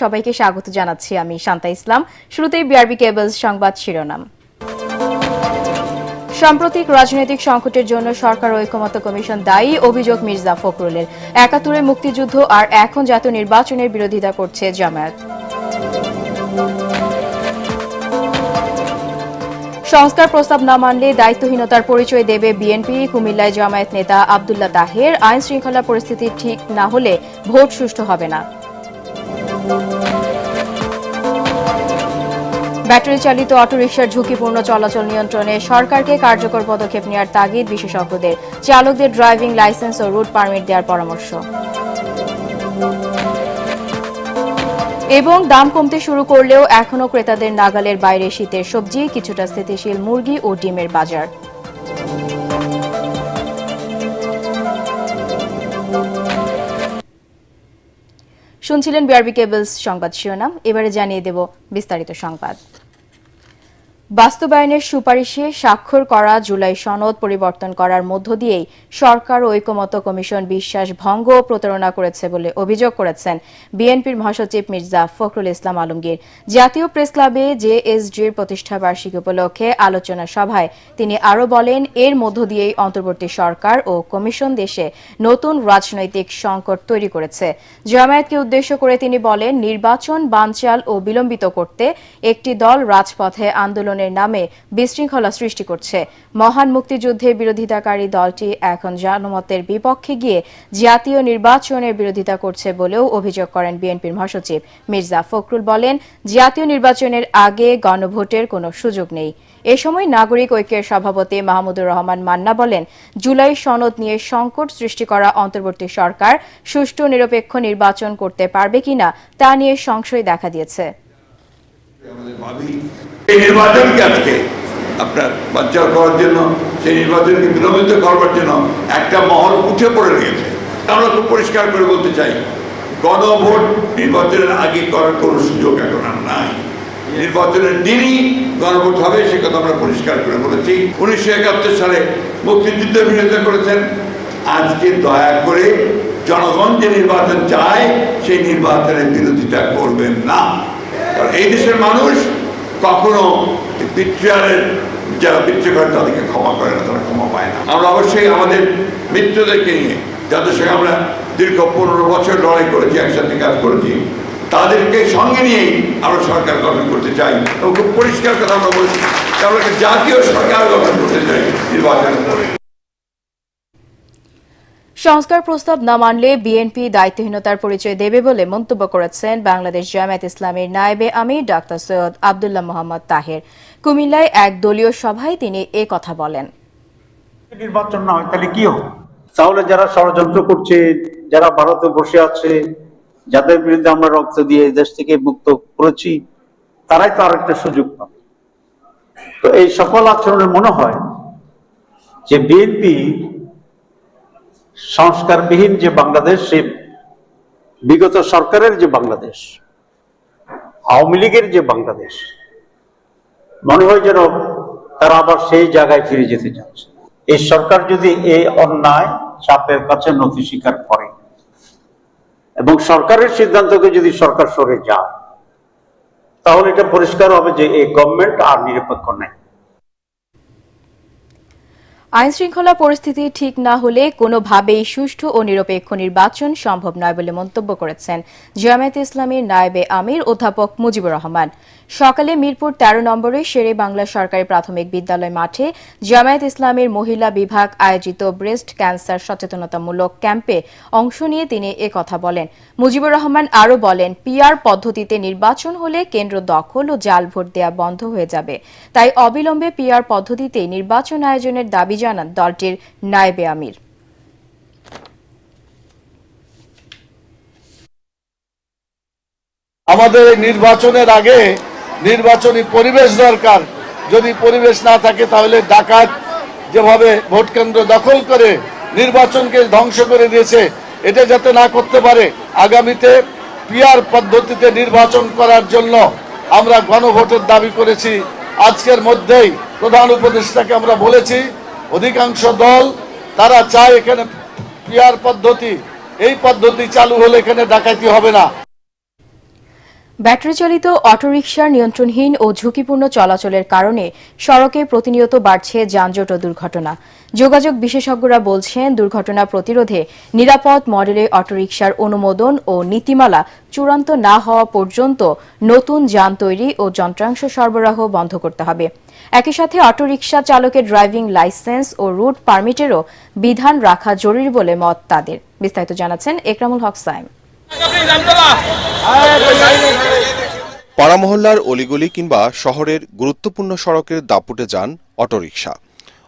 সবাইকে স্বাগত জানাচ্ছি আমি শান্তা ইসলাম। শুরুতেই বিআরবি কেবলস সংবাদ শিরোনাম। সাম্প্রতিক রাজনৈতিক সংকটের জন্য সরকার ঐকমত্য কমিশন দায়ী, অভিযোগ মির্জা ফখরুলের। একাত্তরে মুক্তিযুদ্ধ আর এখন জাতীয় নির্বাচনের বিরোধিতা করছে জামায়াত। সংস্কার প্রস্তাব না মানলে দায়িত্বহীনতার পরিচয় দেবে বিএনপি কুমিল্লায় জামায়াত নেতা আবদুল্লাহ তাহের। আইন শৃঙ্খলা পরিস্থিতি ঠিক না হলে ভোট সুষ্ঠু হবে না। ব্যাটারি চালিত অটোরিকশার ঝুঁকিপূর্ণ চলাচল নিয়ন্ত্রণে সরকারকে কার্যকর পদক্ষেপ নেওয়ার তাগিদ বিশেষজ্ঞদের। চালকদের ড্রাইভিং লাইসেন্স ও রুট পারমিট দেওয়ার পরামর্শ। এবং দাম কমতে শুরু করলেও এখনও ক্রেতাদের নাগালের বাইরে শীতের সবজি, কিছুটা স্থিতিশীল মুরগি ও ডিমের বাজার। শুনছিলেন বিআরবি কেবলস সংবাদ শিরোনাম। এবারে জানিয়ে দেব বিস্তারিত সংবাদ। বাস্তবায়নের সুপারিশে স্বাক্ষর করা জুলাই সনদ পরিবর্তন করার মধ্য দিয়েই সরকার ঐকমত্য কমিশন বিশ্বাস ভঙ্গ প্রতারণা করেছে বলে অভিযোগ করেছেন বিএনপির মহাসচিব মির্জা ফখরুল ইসলাম আলমগীর। জাতীয় প্রেস ক্লাবে জেএসজির প্রতিষ্ঠা বার্ষিকী উপলক্ষে আলোচনা সভায় তিনি আরও বলেন, এর মধ্য দিয়েই অন্তর্বর্তী সরকার ও কমিশন দেশে নতুন রাজনৈতিক সংকট তৈরি করেছে। জামায়াতকে উদ্দেশ্য করে তিনি বলেন, নির্বাচন বানচাল ও বিলম্বিত করতে একটি দল রাজপথে আন্দোলনের নামে বিশৃঙ্খলা সৃষ্টি করছে। মহান মুক্তিযুদ্ধের বিরোধিতাকারী দলটি এখন জনমতের বিপক্ষে গিয়ে জাতীয় নির্বাচনের বিরোধিতা করছে বলেও অভিযোগ করেন বিএনপির মহাসচিব মির্জা ফখরুল বলেন, জাতীয় নির্বাচনের আগে গণভোটের কোনো সুযোগ নেই। এ সময় নাগরিক ঐক্যের সভাপতি মাহমুদুর রহমান মান্না বলেন, জুলাই সনদ নিয়ে সংকট সৃষ্টি করা অন্তর্বর্তী সরকার সুষ্ঠু নিরপেক্ষ নির্বাচন করতে পারবে কিনা তা নিয়ে সংশয় দেখা দিয়েছে। আমাদের ভাবি। এই নির্বাচনকে গণভোট হবে, সে কথা আমরা পরিষ্কার করে বলেছি। উনিশশো একাত্তর সালে মুক্তিযুদ্ধের বিরোধিতা করেছেন। আজকে দয়া করে জনগণ যে নির্বাচন চায়, সেই নির্বাচনের বিরোধিতা করবেন না। কারণ এই দেশের মানুষ কখনো বিট্রিয়ারের যারা বিট্রি করে তাদেরকে ক্ষমা করে না, তারা ক্ষমা পায় না। আমরা অবশ্যই আমাদের মিত্রদেরকে নিয়ে, যাদের সঙ্গে আমরা দীর্ঘ পনেরো বছর লড়াই করেছি, একসাথে কাজ করেছি, তাদেরকে সঙ্গে নিয়েই আমরা সরকার গঠন করতে চাই। এবং খুব পরিষ্কার কথা আমরা বলছি আমরা জাতীয় সরকার গঠন করতে চাই নির্বাচনের পরে। সংস্কার প্রস্তাব না মানলে বিএনপি দায়িত্বহীনতার পরিচয় দেবে বলে মন্তব্য করেছেন বাংলাদেশ জামায়াত ইসলামের নায়েবে আমির ডাক্তার সৈয়দ আবদুল্লাহ মোহাম্মদ তাহের। কুমিল্লায় এক দলীয় সভায় তিনি এ কথা বলেন। নির্বাচন না হয় তাহলে কি হবে? তাহলে যারা ষড়যন্ত্র করছে, যারা ভারতে বসে আছে, যাদের বিরুদ্ধে আমরা রক্ত দিয়ে দেশ থেকে মুক্ত করেছি, তারাই তো আরেকটা সুযোগ পাবে। তো এই সকল আচরণে মনে হয় যে বিএনপি সংস্কারবিহীন যে বাংলাদেশ সে বিগত সরকারের যে বাংলাদেশ, আওয়ামী লীগের যে বাংলাদেশ, মনে হয় যেন তারা আবার সেই জায়গায় ফিরে যেতে যাচ্ছে এই সরকার যদি এই অন্যায় চাপের কাছে নথি স্বীকার করে এবং সরকারের সিদ্ধান্তকে যদি সরকার সরে যায় তাহলে এটা পরিষ্কার হবে যে এই গভর্নমেন্ট আর নিরপেক্ষ নেই। আইন শৃঙ্খলা পরিস্থিতি ঠিক না হলে কোনোভাবেই সুষ্ঠু ও নিরপেক্ষ নির্বাচন সম্ভব নয় বলে মন্তব্য করেছেন জামায়াত ইসলামের নায়েবে আমির অধ্যাপক মুজিবুর রহমান। সকালে মিরপুর তেরো নম্বরে শেরে বাংলা সরকারি প্রাথমিক বিদ্যালয় মাঠে জামায়াত ইসলামের মহিলা বিভাগ আয়োজিত ব্রেস্ট ক্যান্সার সচেতনতামূলক ক্যাম্পে অংশ নিয়ে তিনি কথা বলেন। মুজিবুর রহমান আরও বলেন, পিআর পদ্ধতিতে নির্বাচন হলে কেন্দ্র দখল ও জাল ভোট দেয়া বন্ধ হয়ে যাবে। তাই অবিলম্বে পিআর পদ্ধতিতে নির্বাচন আয়োজনের দাবি জানান দলটির নায়েবে আমির। আমাদের নির্বাচনের আগে নির্বাচনী পরিবেশ দরকার। যদি পরিবেশ না থাকে তাহলে ডাকাত যেভাবে ভোট কেন্দ্র দখল করে নির্বাচনকে ধ্বংস করে দিয়েছে, এটা যাতে না করতে পারে, আগামীতে পিয়ার পদ্ধতিতে নির্বাচন করার জন্য আমরা গণভোটের দাবি করেছি। আজকের মধ্যেই প্রধান উপদেষ্টাকে আমরা বলেছি অধিকাংশ দল, তারা চায় এখানে পিয়ার পদ্ধতি। এই পদ্ধতি চালু হলে এখানে ডাকাতি হবে না। ব্যাটারি চালিত অটোরিকশার নিয়ন্ত্রণহীন ও ঝুঁকিপূর্ণ চলাচলের কারণে সড়কে প্রতিনিয়ত বাড়ছে যানজট ও দুর্ঘটনা। যোগাযোগ বিশেষজ্ঞরা বলছেন, দুর্ঘটনা প্রতিরোধে নিরাপদ মডেলে অটোরিকশার অনুমোদন ও নীতিমালা চূড়ান্ত না হওয়া পর্যন্ত নতুন যান তৈরি ও যন্ত্রাংশ সরবরাহ বন্ধ করতে হবে। একই সাথে অটোরিকশা চালকের ড্রাইভিং লাইসেন্স ও রুট পারমিটেরও বিধান রাখা জরুরি বলে মত তাদের। বিস্তারিত জানাচ্ছেন একরামুল হক সাইম পাড়া মহল্লার অলিগলি কিংবা শহরের গুরুত্বপূর্ণ সড়কের দাপুটে যান অটোরিকশা।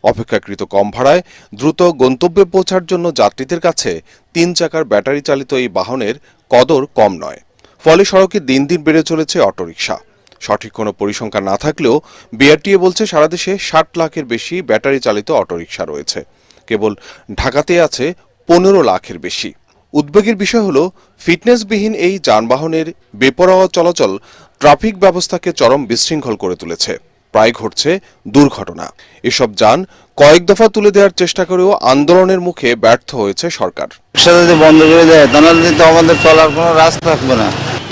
অপেক্ষাকৃত কম ভাড়ায় দ্রুত গন্তব্যে পৌঁছার জন্য যাত্রীদের কাছে তিন চাকার ব্যাটারি চালিত এই বাহনের কদর কম নয়। ফলে সড়কে দিন দিন বেড়ে চলেছে অটোরিকশা। সঠিক কোনো পরিসংখ্যান না থাকলেও বিআরটিএ বলছে সারা দেশে ষাট লাখের বেশি ব্যাটারি চালিত অটোরিকশা রয়েছে। কেবল ঢাকাতে আছে পনেরো লাখের বেশি। উদ্বেগের বিষয় হল ফিটনেসবিহীন এই যানবাহনের বেপরোয়া চলাচল ট্রাফিক ব্যবস্থাকে চরম বিশৃঙ্খল করে তুলেছে। প্রায় ঘটছে দুর্ঘটনা। এসব যান কয়েক দফা তুলে দেওয়ার চেষ্টা করেও আন্দোলনের মুখে ব্যর্থ হয়েছে সরকার। যদি বন্ধ করে দেয় তাহলে তো আমাদের চলার কোনো রাস্তা থাকবে না।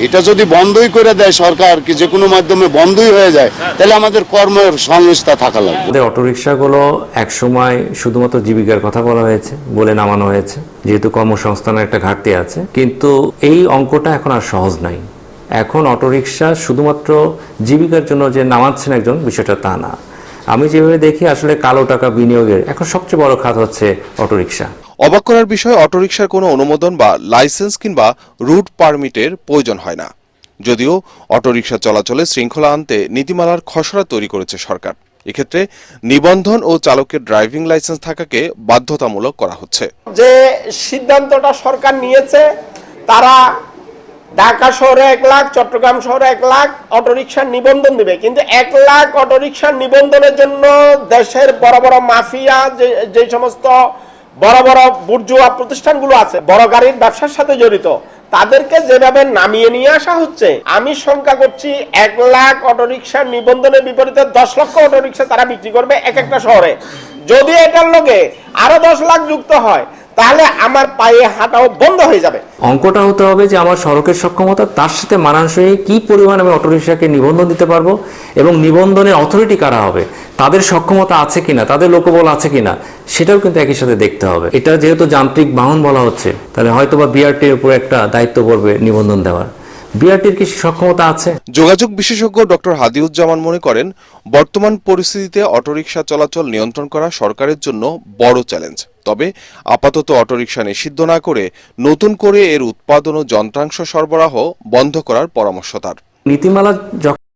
এটা যদি বন্ধই করে দেয় সরকার কি যে কোনো মাধ্যমে বন্ধই হয়ে যায় তাহলে আমাদের কর্মের সংস্থা থাকা লাগবে। অটোরিকশাগুলো একসময় শুধুমাত্র জীবিকার কথা বলা হয়েছে বলে নামানো হয়েছে। যেহেতু কর্মসংস্থানের একটা ঘাটতি আছে, কিন্তু এই অঙ্কটা এখন আর সহজ নাই। এখন অটোরিকশা শুধুমাত্র জীবিকার জন্য যে নামাচ্ছেন একজন, বিষয়টা তা না। আমি যেভাবে দেখি, আসলে কালো টাকা বিনিয়োগের এখন সবচেয়ে বড় খাত হচ্ছে অটোরিকশা। অবাক করার বিষয়, অটোরিকশার কোনো অনুমোদন বা লাইসেন্স কিংবা রুট পারমিটের প্রয়োজন হয় না। যদিও অটোরিকশা চলাচলে শৃঙ্খলা আনতে নীতিমালার খসড়া তৈরি করেছে সরকার। এক্ষেত্রে নিবন্ধন ও চালকের ড্রাইভিং লাইসেন্স থাকাকে বাধ্যতামূলক করা হচ্ছে। যে সিদ্ধান্তটা সরকার নিয়েছে, তারা ঢাকা শহরে এক লাখ, চট্টগ্রাম শহরে এক লাখ অটোরিকশার নিবন্ধন দিবে। কিন্তু এক লাখ অটোরিকশার নিবন্ধনের জন্য দেশের বড় বড় মাফিয়া, যে যে সমস্ত বড় বড় বুর্জুয়া প্রতিষ্ঠানগুলো আছে, বড় গাড়ির ব্যবসার সাথে জড়িত তাদেরকে যেভাবে নামিয়ে নিয়ে আসা হচ্ছে, আমি শঙ্কা করছি এক লাখ অটোরিকশার নিবন্ধনের বিপরীতে দশ লক্ষ অটোরিকশা তারা বিক্রি করবে এক একটা শহরে। যদি এটার লোকে আরও দশ লাখ যুক্ত হয় তাহলে আমার পায়ে হাঁটাও বন্ধ হয়ে যাবে। অঙ্কটা হতে হবে যে আমার সড়কের সক্ষমতা, তার সাথে মানানসই কি পরিমাণ আমি অটোরিকশাকে নিবন্ধন দিতে পারব এবং নিবন্ধনের অথরিটি কারা হবে? তাদের সক্ষমতা আছে কিনা? তাদের লোকবল আছে কিনা? সেটাও কিন্তু একই সাথে দেখতে হবে। এটা যেহেতু যান্ত্রিক বাহন বলা হচ্ছে, তাহলে হয়তো বা বিআরটির উপর একটা দায়িত্ব পড়বে নিবন্ধন দেওয়ার। বিআরটির কি সক্ষমতা আছে? যোগাযোগ বিশেষজ্ঞ ডক্টর হাদিউজ্জামান মনে করেন বর্তমান পরিস্থিতিতে অটোরিকশা চলাচল নিয়ন্ত্রণ করা সরকারের জন্য বড় চ্যালেঞ্জ। তবে আপাতত অটোরিকশা নিষিদ্ধ না করে নতুন করে এর উৎপাদন ও যন্ত্রাংশ সরবরাহ বন্ধ করার পরামর্শ তার। নীতিমালা